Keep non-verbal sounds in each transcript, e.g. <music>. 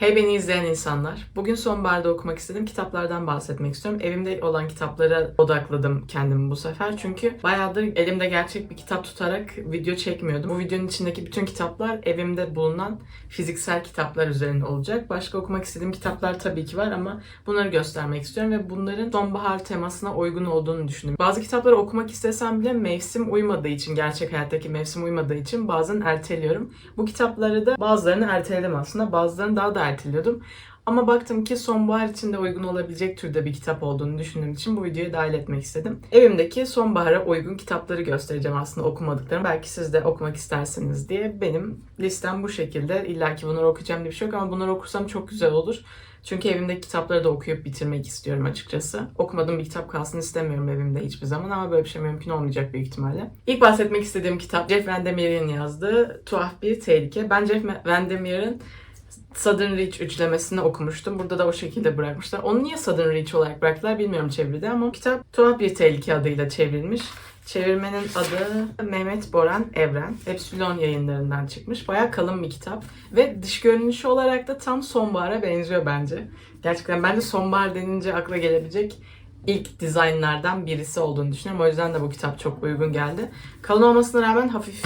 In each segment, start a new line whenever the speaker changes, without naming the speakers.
Hey beni izleyen insanlar. Bugün sonbaharda okumak istediğim kitaplardan bahsetmek istiyorum. Evimde olan kitaplara odakladım kendimi bu sefer. Çünkü bayağıdır elimde gerçek bir kitap tutarak video çekmiyordum. Bu videonun içindeki bütün kitaplar evimde bulunan fiziksel kitaplar üzerine olacak. Başka okumak istediğim kitaplar tabii ki var ama bunları göstermek istiyorum ve bunların sonbahar temasına uygun olduğunu düşündüm. Bazı kitapları okumak istesem bile mevsim uymadığı için, gerçek hayattaki mevsim uymadığı için bazen erteliyorum. Bu kitapları da bazılarını erteledim aslında. Bazılarını daha da erteliyordum. Ama baktım ki sonbahar için de uygun olabilecek türde bir kitap olduğunu düşündüğüm için bu videoya dahil etmek istedim. Evimdeki sonbahara uygun kitapları göstereceğim aslında okumadıklarım. Belki siz de okumak isterseniz diye. Benim listem bu şekilde. İlla ki bunları okuyacağım diye bir şey yok ama bunları okursam çok güzel olur. Çünkü evimdeki kitapları da okuyup bitirmek istiyorum açıkçası. Okumadığım bir kitap kalsın istemiyorum evimde hiçbir zaman ama böyle bir şey mümkün olmayacak büyük ihtimalle. İlk bahsetmek istediğim kitap Jeff Vandermeer'in yazdığı Tuhaf Bir Tehlike. Ben Jeff Vandermeer'in Southern Reach üçlemesini okumuştum. Burada da o şekilde bırakmışlar. Onu niye Southern Reach olarak bıraktılar bilmiyorum çeviride ama kitap Tuhaf Bir Tehlike adıyla çevrilmiş. Çevirmenin adı Mehmet Boran Evren. Epsilon yayınlarından çıkmış. Baya kalın bir kitap. Ve dış görünüşü olarak da tam sonbahara benziyor bence. Gerçekten bence sonbahar denince akla gelebilecek ilk dizaynlardan birisi olduğunu düşünüyorum. O yüzden de bu kitap çok uygun geldi. Kalın olmasına rağmen hafif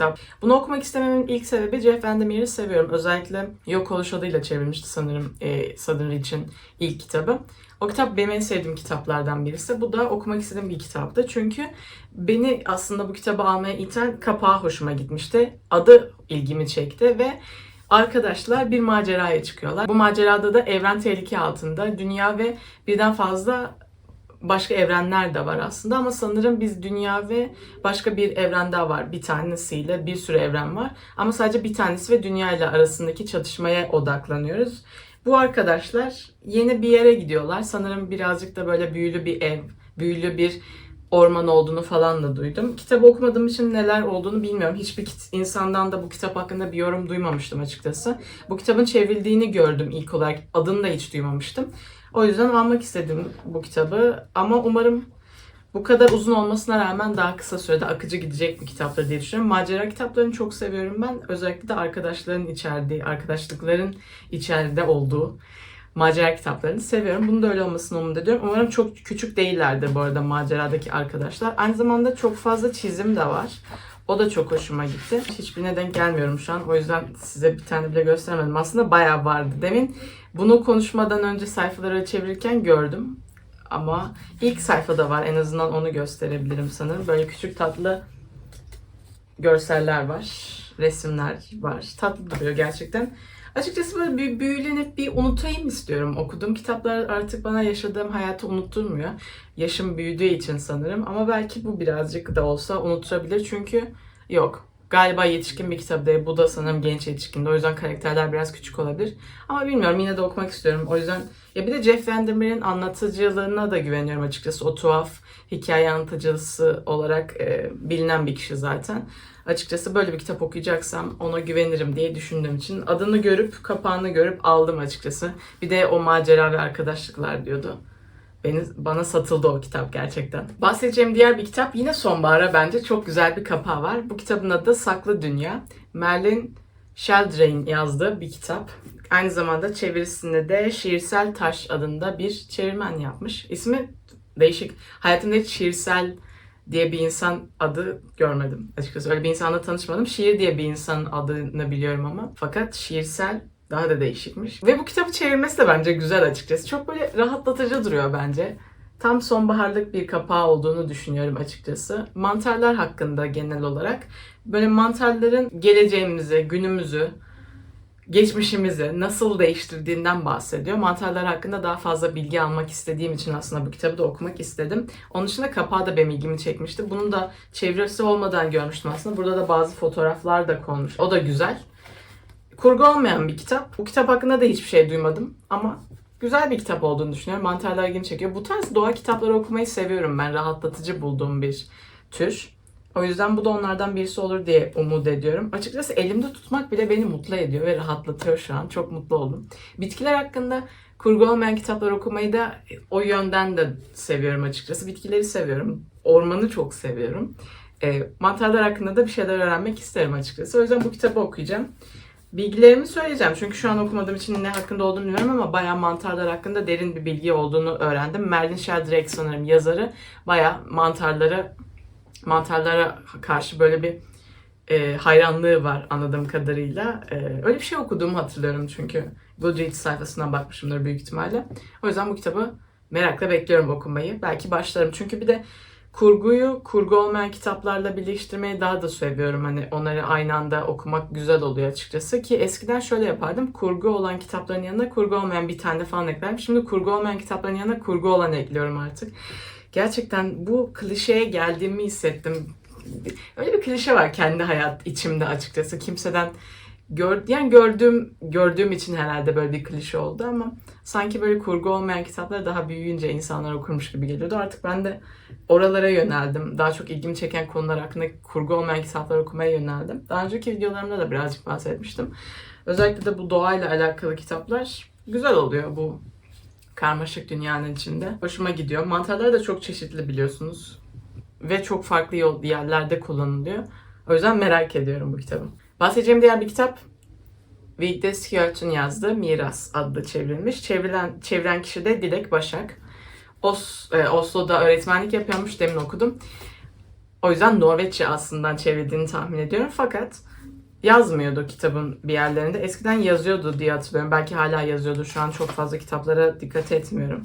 kitap. Bunu okumak istememin ilk sebebi Jeff Vandermeer'i seviyorum. Özellikle Yok Oluş adıyla çevrilmişti sanırım e, Southern Reach'in ilk kitabı. O kitap benim en sevdiğim kitaplardan birisi. Bu da okumak istediğim bir kitaptı. Çünkü beni aslında bu kitabı almaya iten kapağı hoşuma gitmişti. Adı ilgimi çekti ve arkadaşlar bir maceraya çıkıyorlar. Bu macerada da evren tehlike altında. Dünya ve birden fazla başka evrenler de var aslında ama sanırım biz dünya ve başka bir evren daha var. Bir tanesiyle bir sürü evren var. Ama sadece bir tanesi ve dünya ile arasındaki çatışmaya odaklanıyoruz. Bu arkadaşlar yeni bir yere gidiyorlar. Sanırım birazcık da böyle büyülü bir ev, büyülü bir orman olduğunu falan da duydum. Kitabı okumadığım için neler olduğunu bilmiyorum. Hiçbir insandan da bu kitap hakkında bir yorum duymamıştım açıkçası. Bu kitabın çevrildiğini gördüm ilk olarak. Adını da hiç duymamıştım. O yüzden almak istedim bu kitabı. Ama umarım bu kadar uzun olmasına rağmen daha kısa sürede akıcı gidecek bir kitaptır diye düşünüyorum. Macera kitaplarını çok seviyorum ben. Özellikle de arkadaşların içerdiği, arkadaşlıkların içeride olduğu macera kitaplarını seviyorum. Bunun da öyle olmasını umut ediyorum. Umarım çok küçük değillerdir bu arada maceradaki arkadaşlar. Aynı zamanda çok fazla çizim de var. O da çok hoşuma gitti. Hiçbirine denk gelmiyorum şu an. O yüzden size bir tane bile göstermedim. Aslında bayağı vardı. Demin bunu konuşmadan önce sayfaları çevirirken gördüm. Ama ilk sayfada var. En azından onu gösterebilirim sanırım. Böyle küçük tatlı görseller var. Resimler var. Tatlı duruyor gerçekten. Açıkçası böyle bir büyülenip bir unutayım istiyorum. Okuduğum kitaplar artık bana yaşadığım hayatı unutturmuyor. Yaşım büyüdüğü için sanırım. Ama belki bu birazcık da olsa unutturabilir. Çünkü yok. Galiba yetişkin bir kitap değil. Bu da sanırım genç yetişkinde. O yüzden karakterler biraz küçük olabilir. Ama bilmiyorum yine de okumak istiyorum. O yüzden ya bir de Jeff Vandermeer'in anlatıcılığına da güveniyorum açıkçası. O tuhaf hikaye anlatıcısı olarak e, bilinen bir kişi zaten. Açıkçası böyle bir kitap okuyacaksam ona güvenirim diye düşündüğüm için adını görüp kapağını görüp aldım açıkçası. Bir de o macera ve arkadaşlıklar diyordu. Beni, bana satıldı o kitap gerçekten. Bahsedeceğim diğer bir kitap yine sonbahara bence çok güzel bir kapağı var. Bu kitabın adı Saklı Dünya. Merlin Sheldrake'in yazdığı bir kitap. Aynı zamanda çevirisinde de Şiirsel Taş adında bir çevirmen yapmış. İsmi değişik. Hayatımda hiç şiirsel diye bir insan adı görmedim açıkçası. Öyle bir insanla tanışmadım. Şiir diye bir insanın adını biliyorum ama. Fakat şiirsel daha da değişikmiş. Ve bu kitabı çevirmesi de bence güzel açıkçası. Çok böyle rahatlatıcı duruyor bence. Tam sonbaharlık bir kapağı olduğunu düşünüyorum açıkçası. Mantarlar hakkında genel olarak. Böyle mantarların geleceğimizi, günümüzü, geçmişimizi nasıl değiştirdiğinden bahsediyor. Mantarlar hakkında daha fazla bilgi almak istediğim için aslında bu kitabı da okumak istedim. Onun dışında kapağı da benim ilgimi çekmişti. Bunun da çevirisi olmadan görmüştüm aslında. Burada da bazı fotoğraflar da konmuş. O da güzel. Kurgu olmayan bir kitap. Bu kitap hakkında da hiçbir şey duymadım ama güzel bir kitap olduğunu düşünüyorum. Mantarlar ilgimi çekiyor. Bu tarz doğa kitapları okumayı seviyorum ben. Rahatlatıcı bulduğum bir tür. O yüzden bu da onlardan birisi olur diye umut ediyorum. Açıkçası elimde tutmak bile beni mutlu ediyor ve rahatlatıyor şu an. Çok mutlu oldum. Bitkiler hakkında kurgu olmayan kitaplar okumayı da o yönden de seviyorum açıkçası. Bitkileri seviyorum. Ormanı çok seviyorum. E, mantarlar hakkında da bir şeyler öğrenmek isterim açıkçası. O yüzden bu kitabı okuyacağım. Bilgilerimi söyleyeceğim çünkü şu an okumadığım için ne hakkında olduğunu bilmiyorum ama bayağı mantarlar hakkında derin bir bilgi olduğunu öğrendim. Merlin Sheldrake sanırım yazarı bayağı mantarları mantarlara karşı böyle bir e, hayranlığı var anladığım kadarıyla. E, öyle bir şey okuduğumu hatırlıyorum çünkü Goodreads sayfasından bakmışımdır büyük ihtimalle. O yüzden bu kitabı merakla bekliyorum okumayı. Belki başlarım çünkü bir de kurguyu kurgu olmayan kitaplarla birleştirmeyi daha da seviyorum. Hani onları aynı anda okumak güzel oluyor açıkçası ki eskiden şöyle yapardım. Kurgu olan kitapların yanına kurgu olmayan bir tane falan eklerim. Şimdi kurgu olmayan kitapların yanına kurgu olan ekliyorum artık. Gerçekten bu klişeye geldiğimi hissettim. Öyle bir klişe var kendi hayat içimde açıkçası. Kimseden gör, yani gördüğüm gördüğüm için herhalde böyle bir klişe oldu ama sanki böyle kurgu olmayan kitapları daha büyüyünce insanlar okurmuş gibi geliyordu. Artık ben de oralara yöneldim. Daha çok ilgimi çeken konular hakkında kurgu olmayan kitaplar okumaya yöneldim. Daha önceki videolarımda da birazcık bahsetmiştim. Özellikle de bu doğayla alakalı kitaplar güzel oluyor bu karmaşık dünyanın içinde. Hoşuma gidiyor. Mantarlar da çok çeşitli biliyorsunuz. Ve çok farklı yol, yerlerde kullanılıyor. O yüzden merak ediyorum bu kitabı. Bahsedeceğim diğer bir kitap Vigde Skjölt'ün yazdığı Miras adlı çevrilmiş. Çevrilen, çeviren kişi de Dilek Başak. Os, e, Oslo'da öğretmenlik yapıyormuş demin okudum. O yüzden Norveççe aslında çevrildiğini tahmin ediyorum. Fakat yazmıyordu kitabın bir yerlerinde. Eskiden yazıyordu diye hatırlıyorum. Belki hala yazıyordu. Şu an çok fazla kitaplara dikkat etmiyorum.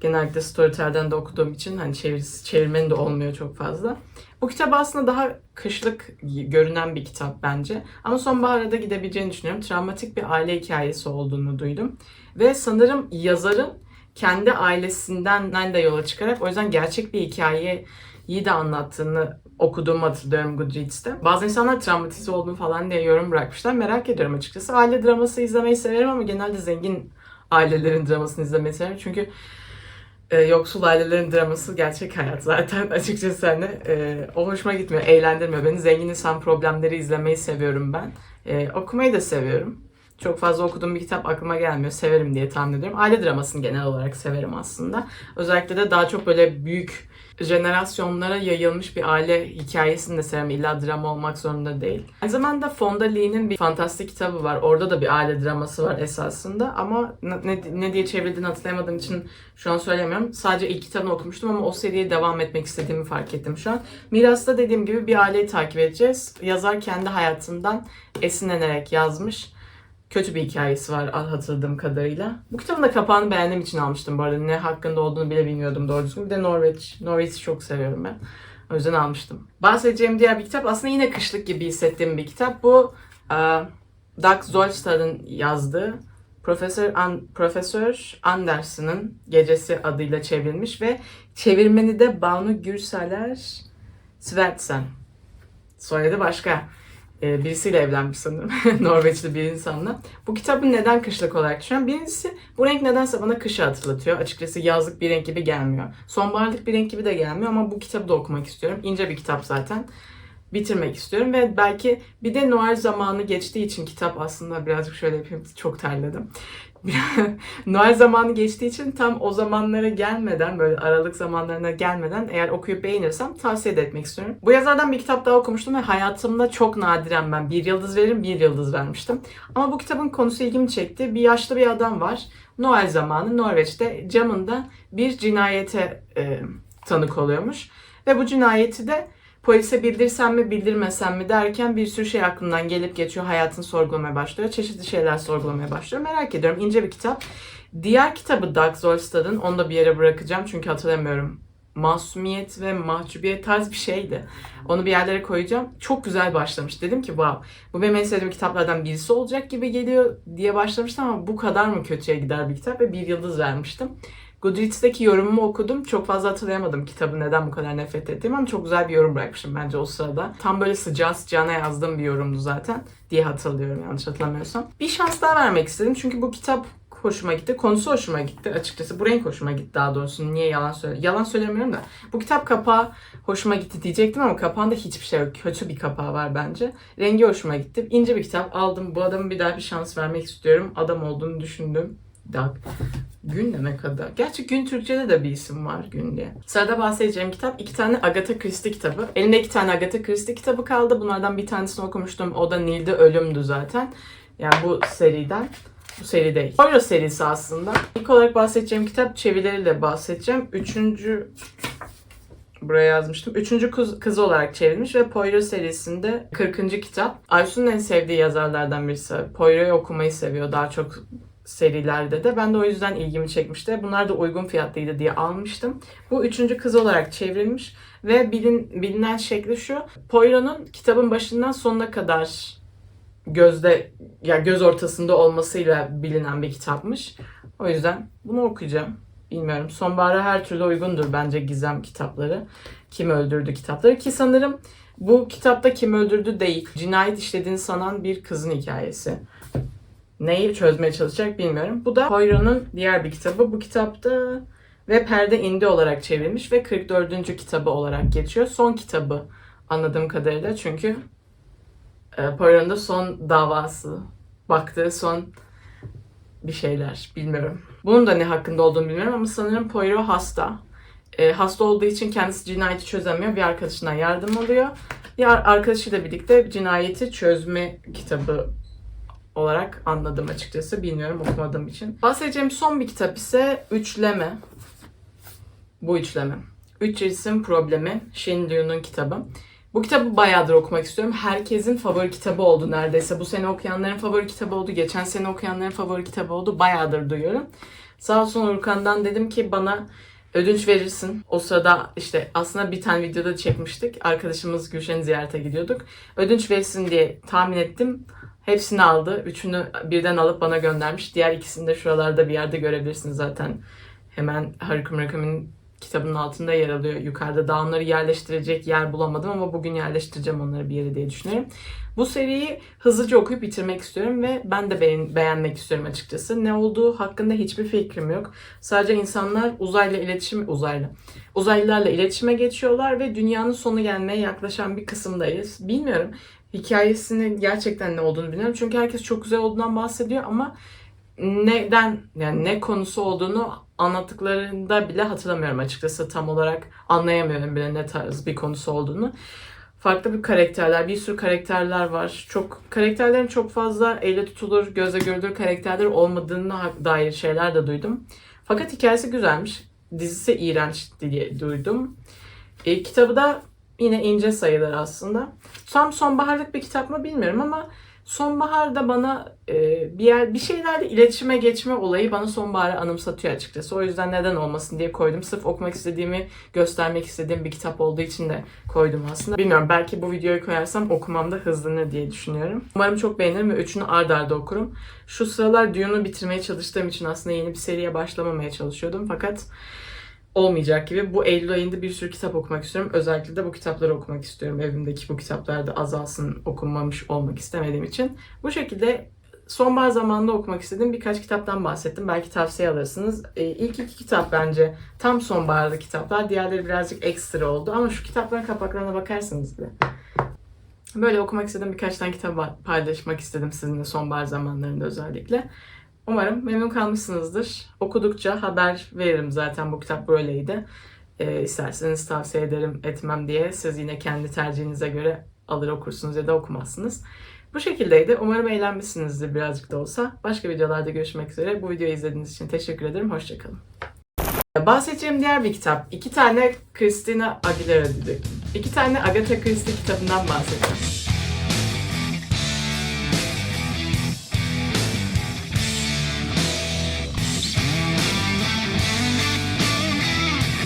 Genellikle Storytel'den de okuduğum için hani çevirisi, çevirmeni de olmuyor çok fazla. Bu kitap aslında daha kışlık görünen bir kitap bence. Ama sonbahara da gidebileceğini düşünüyorum. Travmatik bir aile hikayesi olduğunu duydum. Ve sanırım yazarın kendi ailesinden de yola çıkarak o yüzden gerçek bir hikayeyi de anlattığını okuduğumu hatırlıyorum Goodreads'te. Bazı insanlar travmatize olduğunu falan diye yorum bırakmışlar. Merak ediyorum açıkçası. Aile draması izlemeyi severim ama genelde zengin ailelerin dramasını izlemeyi severim. Çünkü e, yoksul ailelerin draması gerçek hayat zaten <laughs> açıkçası hani e, o hoşuma gitmiyor, eğlendirmiyor beni. Zengin insan problemleri izlemeyi seviyorum ben. E, okumayı da seviyorum. Çok fazla okuduğum bir kitap aklıma gelmiyor. Severim diye tahmin ediyorum. Aile dramasını genel olarak severim aslında. Özellikle de daha çok böyle büyük jenerasyonlara yayılmış bir aile hikayesini de severim. İlla drama olmak zorunda değil. Aynı zamanda Fonda Lee'nin bir fantastik kitabı var. Orada da bir aile draması var esasında. Ama ne, ne diye çevrildiğini hatırlayamadığım için şu an söylemiyorum. Sadece ilk kitabını okumuştum ama o seriye devam etmek istediğimi fark ettim şu an. Miras'ta dediğim gibi bir aileyi takip edeceğiz. Yazar kendi hayatından esinlenerek yazmış kötü bir hikayesi var hatırladığım kadarıyla. Bu kitabın da kapağını beğendiğim için almıştım bu arada. Ne hakkında olduğunu bile bilmiyordum doğru düzgün. Bir de Norveç. Norveç'i çok seviyorum ben. O yüzden almıştım. Bahsedeceğim diğer bir kitap aslında yine kışlık gibi hissettiğim bir kitap. Bu uh, Dag Zolstad'ın yazdığı Profesör, An Profesör Andersen'ın Gecesi adıyla çevrilmiş ve çevirmeni de Banu Gürseler Svertsen. Soyadı başka. E, birisiyle evlenmiş sanırım. <laughs> Norveçli bir insanla. Bu kitabı neden kışlık olarak düşünüyorum? Birincisi bu renk nedense bana kışı hatırlatıyor. Açıkçası yazlık bir renk gibi gelmiyor. Sonbaharlık bir renk gibi de gelmiyor ama bu kitabı da okumak istiyorum. İnce bir kitap zaten. Bitirmek istiyorum ve belki bir de Noel zamanı geçtiği için kitap aslında birazcık şöyle yapayım. Çok terledim. <laughs> Noel zamanı geçtiği için tam o zamanlara gelmeden böyle aralık zamanlarına gelmeden eğer okuyup beğenirsem tavsiye de etmek istiyorum. Bu yazardan bir kitap daha okumuştum ve hayatımda çok nadiren ben bir yıldız veririm bir yıldız vermiştim. Ama bu kitabın konusu ilgimi çekti. Bir yaşlı bir adam var. Noel zamanı Norveç'te camında bir cinayete e, tanık oluyormuş. Ve bu cinayeti de Polise bildirsem mi bildirmesem mi derken bir sürü şey aklından gelip geçiyor. Hayatını sorgulamaya başlıyor. Çeşitli şeyler sorgulamaya başlıyor. Merak ediyorum. İnce bir kitap. Diğer kitabı Dag Zolstad'ın onu da bir yere bırakacağım çünkü hatırlamıyorum. Masumiyet ve mahcubiyet tarz bir şeydi. Onu bir yerlere koyacağım. Çok güzel başlamış. Dedim ki wow bu benim en sevdiğim kitaplardan birisi olacak gibi geliyor diye başlamıştım ama bu kadar mı kötüye gider bir kitap ve bir yıldız vermiştim. Goodreads'teki yorumumu okudum. Çok fazla hatırlayamadım kitabı neden bu kadar nefret ettiğimi ama çok güzel bir yorum bırakmışım bence o sırada. Tam böyle sıcağı sıcağına yazdığım bir yorumdu zaten diye hatırlıyorum yanlış hatırlamıyorsam. Bir şans daha vermek istedim çünkü bu kitap hoşuma gitti. Konusu hoşuma gitti açıkçası. Bu renk hoşuma gitti daha doğrusu. Niye yalan söyle? Yalan söylemiyorum da. Bu kitap kapağı hoşuma gitti diyecektim ama kapağında hiçbir şey yok. Kötü bir kapağı var bence. Rengi hoşuma gitti. İnce bir kitap aldım. Bu adamın bir daha bir şans vermek istiyorum. Adam olduğunu düşündüm. Dag. Gün demek adı. Gerçi Gün Türkçe'de de bir isim var Gün diye. Sırada bahsedeceğim kitap iki tane Agatha Christie kitabı. Elimde iki tane Agatha Christie kitabı kaldı. Bunlardan bir tanesini okumuştum. O da Nil'de Ölüm'dü zaten. Yani bu seriden. Bu seri değil. Poirot serisi aslında. İlk olarak bahsedeceğim kitap çevirileriyle bahsedeceğim. Üçüncü buraya yazmıştım. Üçüncü kız, kız olarak çevrilmiş ve Poirot serisinde 40. kitap. Aysun'un en sevdiği yazarlardan birisi. Poirot'u okumayı seviyor daha çok serilerde de. Ben de o yüzden ilgimi çekmişti. Bunlar da uygun fiyatlıydı diye almıştım. Bu üçüncü kız olarak çevrilmiş ve bilin, bilinen şekli şu. Poirot'un kitabın başından sonuna kadar gözde ya göz ortasında olmasıyla bilinen bir kitapmış. O yüzden bunu okuyacağım. Bilmiyorum. Sonbahara her türlü uygundur bence gizem kitapları. Kim öldürdü kitapları ki sanırım bu kitapta kim öldürdü değil. Cinayet işlediğini sanan bir kızın hikayesi. Neyi çözmeye çalışacak bilmiyorum. Bu da Poirot'un diğer bir kitabı. Bu kitapta ve Perde indi olarak çevrilmiş ve 44. kitabı olarak geçiyor. Son kitabı anladığım kadarıyla çünkü e, Poirot'un da son davası, baktığı son bir şeyler bilmiyorum. Bunun da ne hakkında olduğunu bilmiyorum ama sanırım Poirot hasta. E, hasta olduğu için kendisi cinayeti çözemiyor. Bir arkadaşından yardım alıyor. Diğer arkadaşıyla birlikte cinayeti çözme kitabı olarak anladım açıkçası. Bilmiyorum okumadığım için. Bahsedeceğim son bir kitap ise Üçleme. Bu üçleme. Üç cisim problemi. Shin Liu'nun kitabı. Bu kitabı bayağıdır okumak istiyorum. Herkesin favori kitabı oldu neredeyse. Bu sene okuyanların favori kitabı oldu. Geçen sene okuyanların favori kitabı oldu. Bayağıdır duyuyorum. Sağ olsun Urkan'dan dedim ki bana ödünç verirsin. O sırada işte aslında bir tane videoda çekmiştik. Arkadaşımız Gülşen'i ziyarete gidiyorduk. Ödünç verirsin diye tahmin ettim. Hepsini aldı. Üçünü birden alıp bana göndermiş. Diğer ikisini de şuralarda bir yerde görebilirsiniz zaten. Hemen Haruki Murakami'nin kitabının altında yer alıyor yukarıda. Daha onları yerleştirecek yer bulamadım ama bugün yerleştireceğim onları bir yere diye düşünüyorum. Bu seriyi hızlıca okuyup bitirmek istiyorum ve ben de beğen- beğenmek istiyorum açıkçası. Ne olduğu hakkında hiçbir fikrim yok. Sadece insanlar uzayla iletişim uzaylı uzaylılarla iletişime geçiyorlar ve dünyanın sonu gelmeye yaklaşan bir kısımdayız. Bilmiyorum. Hikayesinin gerçekten ne olduğunu bilmiyorum. Çünkü herkes çok güzel olduğundan bahsediyor ama neden yani ne konusu olduğunu anlattıklarında bile hatırlamıyorum açıkçası tam olarak anlayamıyorum bile ne tarz bir konusu olduğunu. Farklı bir karakterler, bir sürü karakterler var. Çok karakterlerin çok fazla elle tutulur, göze görülür karakterler olmadığına dair şeyler de duydum. Fakat hikayesi güzelmiş. Dizisi iğrenç diye duydum. E, kitabı da yine ince sayılır aslında. Tam sonbaharlık bir kitap mı bilmiyorum ama sonbaharda bana e, bir yer bir şeylerle iletişime geçme olayı bana sonbaharı anımsatıyor açıkçası. O yüzden neden olmasın diye koydum. Sırf okumak istediğimi göstermek istediğim bir kitap olduğu için de koydum aslında. Bilmiyorum belki bu videoyu koyarsam okumam da hızlanır diye düşünüyorum. Umarım çok beğenirim ve üçünü ard arda okurum. Şu sıralar Dune'u bitirmeye çalıştığım için aslında yeni bir seriye başlamamaya çalışıyordum. Fakat olmayacak gibi. Bu Eylül ayında bir sürü kitap okumak istiyorum. Özellikle de bu kitapları okumak istiyorum. Evimdeki bu kitaplar da azalsın okunmamış olmak istemediğim için. Bu şekilde sonbahar zamanında okumak istediğim birkaç kitaptan bahsettim. Belki tavsiye alırsınız. E, ilk iki kitap bence tam sonbaharda kitaplar. Diğerleri birazcık ekstra oldu. Ama şu kitapların kapaklarına bakarsanız bile. Böyle okumak istediğim birkaç tane kitap paylaşmak istedim sizinle sonbahar zamanlarında özellikle. Umarım memnun kalmışsınızdır. Okudukça haber veririm zaten bu kitap böyleydi. Ee, isterseniz tavsiye ederim etmem diye siz yine kendi tercihinize göre alır okursunuz ya da okumazsınız. Bu şekildeydi. Umarım eğlenmişsinizdir birazcık da olsa. Başka videolarda görüşmek üzere. Bu videoyu izlediğiniz için teşekkür ederim. Hoşçakalın. Bahsedeceğim diğer bir kitap. İki tane Christina Aguilera dedi. İki tane Agatha Christie kitabından bahsedeceğim.